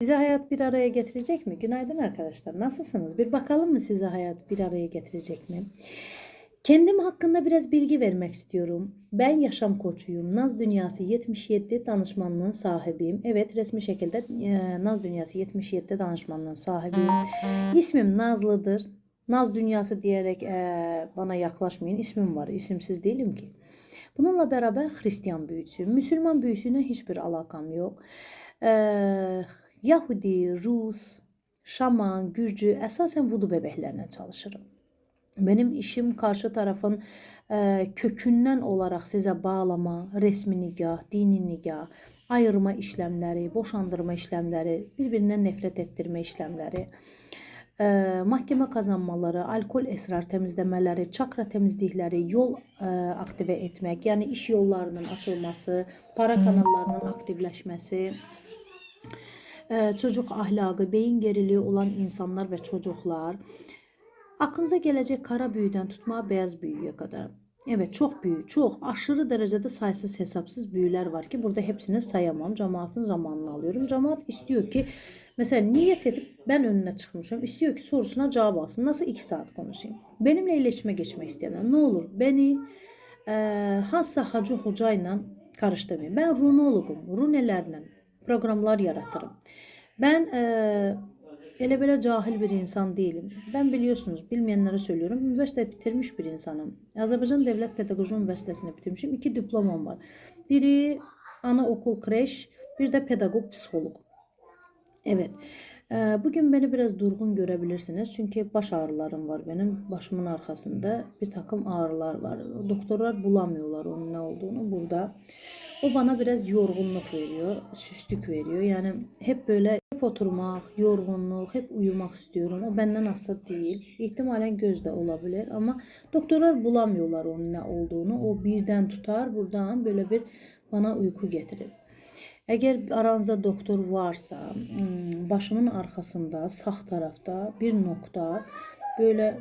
Sizi hayat bir araya getirecek mi? Günaydın arkadaşlar. Nasılsınız? Bir bakalım mı sizi hayat bir araya getirecek mi? Kendim hakkında biraz bilgi vermek istiyorum. Ben yaşam koçuyum. Naz Dünyası 77 danışmanlığın sahibiyim. Evet resmi şekilde e, Naz Dünyası 77 danışmanlığın sahibiyim. İsmim Nazlı'dır. Naz Dünyası diyerek e, bana yaklaşmayın. İsmim var. İsimsiz değilim ki. Bununla beraber Hristiyan büyücüyüm. Müslüman büyüsüne hiçbir alakam yok. E, Yahudi, Rus, Şaman, Gürcü esasen vudu bebeklerine çalışırım. Benim işim karşı tarafın e, kökünden olarak size bağlama, resmi nikah, dini nikah, ayırma işlemleri, boşandırma işlemleri, birbirinden nefret ettirme işlemleri, e, mahkeme kazanmaları, alkol esrar temizlemeleri, çakra temizlikleri, yol e, aktive etmek, yani iş yollarının açılması, para kanallarının aktifleşmesi, e, çocuk ahlakı, beyin geriliği olan insanlar ve çocuklar, Aklınıza gelecek kara büyüden tutma beyaz büyüye kadar. Evet çok büyük, çok aşırı derecede sayısız hesapsız büyüler var ki burada hepsini sayamam. Cemaatin zamanını alıyorum. Cemaat istiyor ki mesela niyet edip ben önüne çıkmışım. İstiyor ki sorusuna cevap alsın. Nasıl iki saat konuşayım? Benimle iletişime geçmek isteyenler ne olur beni e, Hassa Hacı Hoca'yla karıştırmayın. Ben runologum. Runelerle programlar yaratırım. Ben e, Ele böyle cahil bir insan değilim. Ben biliyorsunuz bilmeyenlere söylüyorum. Üniversite bitirmiş bir insanım. Azerbaycan Devlet Pedagoji Üniversitesi'ni bitirmişim. İki diplomam var. Biri anaokul kreş, bir de pedagog psikolog. Evet. Ee, Bugün beni biraz durgun görebilirsiniz. Çünkü baş ağrılarım var benim. Başımın arkasında bir takım ağrılar var. Doktorlar bulamıyorlar onun ne olduğunu burada. Bu bana biraz yorğunluq veriyor, süstlük veriyor. Yəni hep belə hep oturmaq, yorğunluq, hep uyumaq istəyirəm. O məndən asılı deyil. Ehtimalən göz də ola bilər, amma doktorlar bulamıyorlar onun nə olduğunu. O birdən tutar, burdan belə bir bana uyku gətirir. Əgər aranızda doktor varsa, hmm, başımın arxasında sağ tərəfdə bir nöqtə belə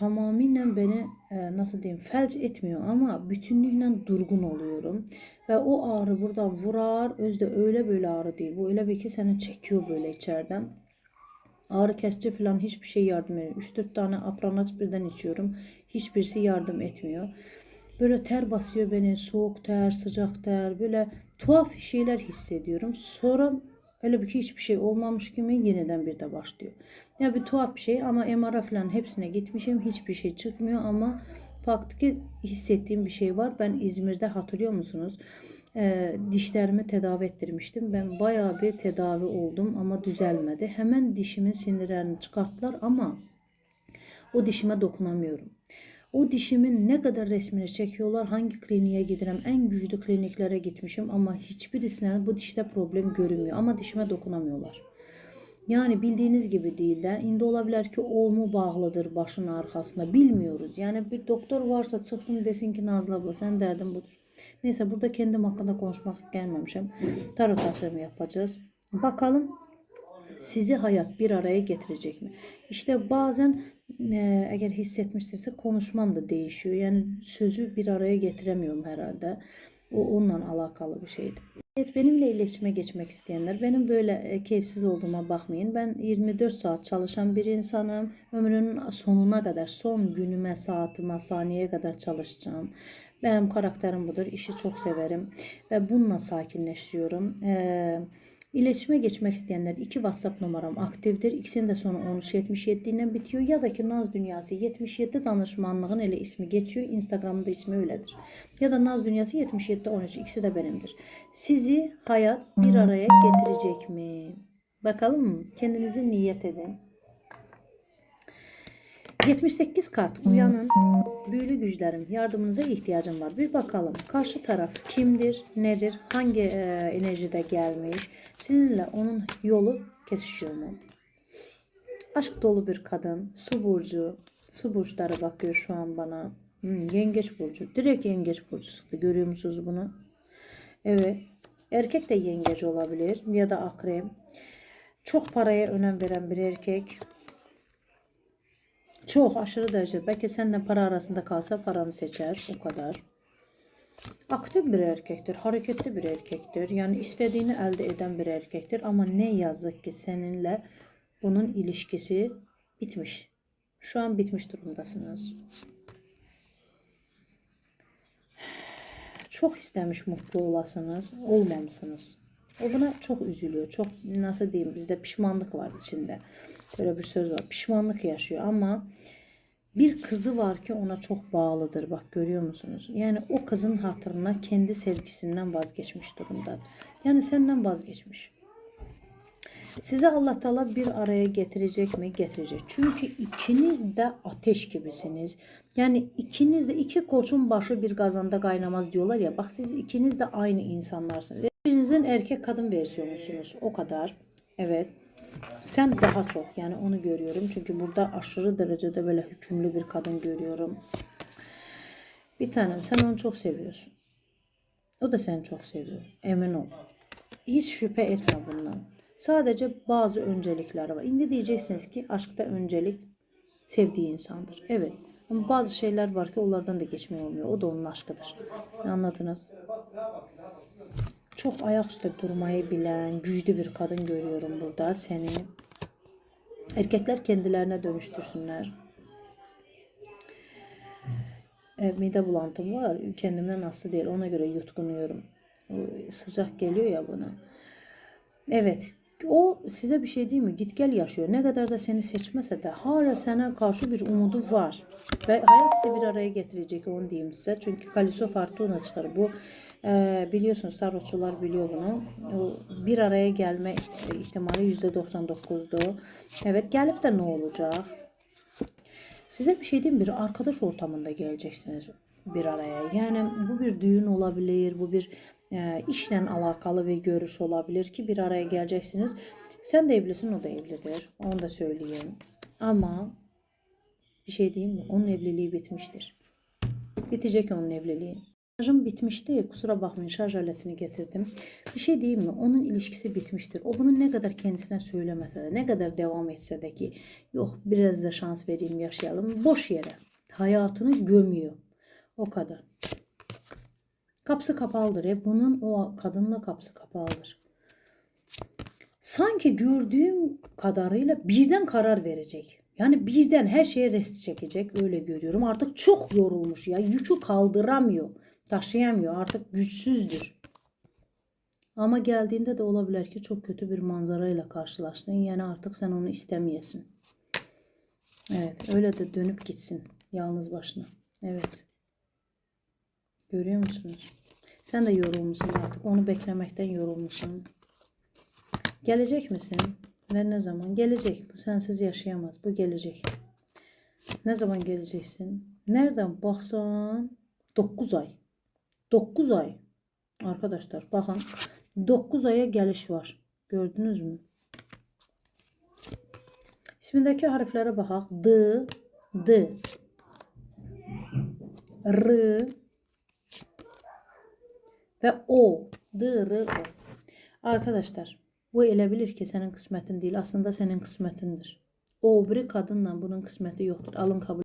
tamamıyla beni e, nasıl diyeyim felç etmiyor ama bütünlükle durgun oluyorum. Ve o ağrı buradan vurar. Özde öyle böyle ağrı değil. Bu öyle bir ki seni çekiyor böyle içeriden. Ağrı kesici falan hiçbir şey yardım etmiyor. 3-4 tane Apranax birden içiyorum. Hiçbirisi yardım etmiyor. Böyle ter basıyor beni. Soğuk ter, sıcak ter. Böyle tuhaf şeyler hissediyorum. Sonra öyle bir ki hiçbir şey olmamış gibi yeniden bir de başlıyor. Ya bir tuhaf bir şey ama MR'a falan hepsine gitmişim. Hiçbir şey çıkmıyor ama Faktiki hissettiğim bir şey var. Ben İzmir'de hatırlıyor musunuz? Ee, dişlerimi tedavi ettirmiştim. Ben bayağı bir tedavi oldum ama düzelmedi. Hemen dişimin sinirlerini çıkarttılar ama o dişime dokunamıyorum. O dişimin ne kadar resmini çekiyorlar, hangi kliniğe giderim, en güçlü kliniklere gitmişim ama hiçbirisine bu dişte problem görünmüyor ama dişime dokunamıyorlar. Yani bildiğiniz gibi değil de indi olabilir ki o mu bağlıdır başın arkasında bilmiyoruz. Yani bir doktor varsa çıksın desin ki Nazlı abla sen derdin budur. Neyse burada kendim hakkında konuşmak gelmemişim. Tarot açılımı yapacağız. Bakalım sizi hayat bir araya getirecek mi? İşte bazen e, eğer hissetmişsinizse konuşmam da değişiyor. Yani sözü bir araya getiremiyorum herhalde. O onunla alakalı bir şeydi. Evet benimle iletişime geçmek isteyenler benim böyle e, keyifsiz olduğuma bakmayın. Ben 24 saat çalışan bir insanım. Ömrünün sonuna kadar, son günüme, saatime, saniyeye kadar çalışacağım. Benim karakterim budur. İşi çok severim ve bununla sakinleşiyorum. Ee, İletişime geçmek isteyenler iki WhatsApp numaram aktifdir. İkisinin de sonu 1377 ile bitiyor. Ya da ki Naz Dünyası 77 danışmanlığın ele ismi geçiyor. Instagram'da ismi öyledir. Ya da Naz Dünyası 77 13 ikisi de benimdir. Sizi hayat bir araya getirecek mi? Bakalım kendinizi niyet edin. 78 kart uyanın. Büyülü güçlerim yardımınıza ihtiyacım var. Bir bakalım karşı taraf kimdir, nedir, hangi e, enerjide gelmiş. Sizinle onun yolu kesişiyor mu? Aşk dolu bir kadın, su burcu, su burçları bakıyor şu an bana. Hmm, yengeç burcu, direkt yengeç burcu. Görüyor musunuz bunu? Evet. Erkek de yengeç olabilir ya da akrep. Çok paraya önem veren bir erkek. Çok aşırı derecede. Belki seninle para arasında kalsa paranı seçer. O kadar. Aktif bir erkektir, hareketli bir erkektir. Yani istediğini elde eden bir erkektir. Ama ne yazık ki seninle bunun ilişkisi bitmiş. Şu an bitmiş durumdasınız. Çok istemiş mutlu olasınız, olmamışsınız. O buna çok üzülüyor. Çok nasıl diyeyim bizde pişmanlık var içinde. Böyle bir söz var. Pişmanlık yaşıyor ama bir kızı var ki ona çok bağlıdır. Bak görüyor musunuz? Yani o kızın hatırına kendi sevgisinden vazgeçmiş durumda. Yani senden vazgeçmiş. Size Allah Teala bir araya getirecek mi? Getirecek. Çünkü ikiniz de ateş gibisiniz. Yani ikiniz de iki koçun başı bir kazanda kaynamaz diyorlar ya. Bak siz ikiniz de aynı insanlarsınız. Birinizin erkek kadın versiyonusunuz. O kadar. Evet. Sen daha çok yani onu görüyorum. Çünkü burada aşırı derecede böyle hükümlü bir kadın görüyorum. Bir tanem sen onu çok seviyorsun. O da seni çok seviyor. Emin ol. Hiç şüphe etme bundan. Sadece bazı öncelikler var. Şimdi diyeceksiniz ki aşkta öncelik sevdiği insandır. Evet. Ama bazı şeyler var ki onlardan da geçmiyor olmuyor. O da onun aşkıdır. Anladınız? Çok ayaküstü durmayı bilen, güçlü bir kadın görüyorum burada seni. Erkekler kendilerine dönüştürsünler. E, mide bulantım var. Kendimden aslı değil. Ona göre yutkunuyorum. Sıcak geliyor ya buna. Evet. O size bir şey değil mi? Git gel yaşıyor. Ne kadar da seni seçmese de hala sana karşı bir umudu var. Ve hayat sizi bir araya getirecek onu diyeyim size. Çünkü Kaliso Fortuna çıkar. Bu e, biliyorsunuz tarotçular biliyor bunu. Bir araya gelme ihtimali %99'du. Evet gelip de ne olacak? Size bir şey diyeyim bir arkadaş ortamında geleceksiniz bir araya. Yani bu bir düğün olabilir, bu bir e, işle alakalı bir görüş olabilir ki bir araya geleceksiniz. Sen de evlisin, o da evlidir. Onu da söyleyeyim. Ama bir şey diyeyim mi? Onun evliliği bitmiştir. Bitecek onun evliliği. Şarjım bitmişti. Kusura bakmayın şarj aletini getirdim. Bir şey diyeyim mi? Onun ilişkisi bitmiştir. O bunu ne kadar kendisine söylemese de, ne kadar devam etse de ki yok biraz da şans vereyim yaşayalım. Boş yere. Hayatını gömüyor. O kadar. Kapısı kapalıdır. Hep bunun o kadınla kapısı kapalıdır. Sanki gördüğüm kadarıyla birden karar verecek. Yani bizden her şeye rest çekecek öyle görüyorum. Artık çok yorulmuş ya. Yükü kaldıramıyor. Taşıyamıyor. Artık güçsüzdür. Ama geldiğinde de olabilir ki çok kötü bir manzarayla karşılaştın. Yani artık sen onu istemeyesin. Evet öyle de dönüp gitsin. Yalnız başına. Evet. Görüyor musunuz? Sen de yorulmuşsun artık. Onu beklemekten yorulmuşsun. Gelecek misin? Ve ne zaman? Gelecek. Bu sensiz yaşayamaz. Bu gelecek. Ne zaman geleceksin? Nereden baksan 9 ay. 9 ay. Arkadaşlar bakın 9 aya geliş var. Gördünüz mü? İsmindeki harflere bakaq. D, D, R ve O. D, R, O. Arkadaşlar bu elə bilir ki senin kısmetin değil. Aslında senin kısmetindir. O biri kadınla bunun kısmeti yoktur. Alın kabul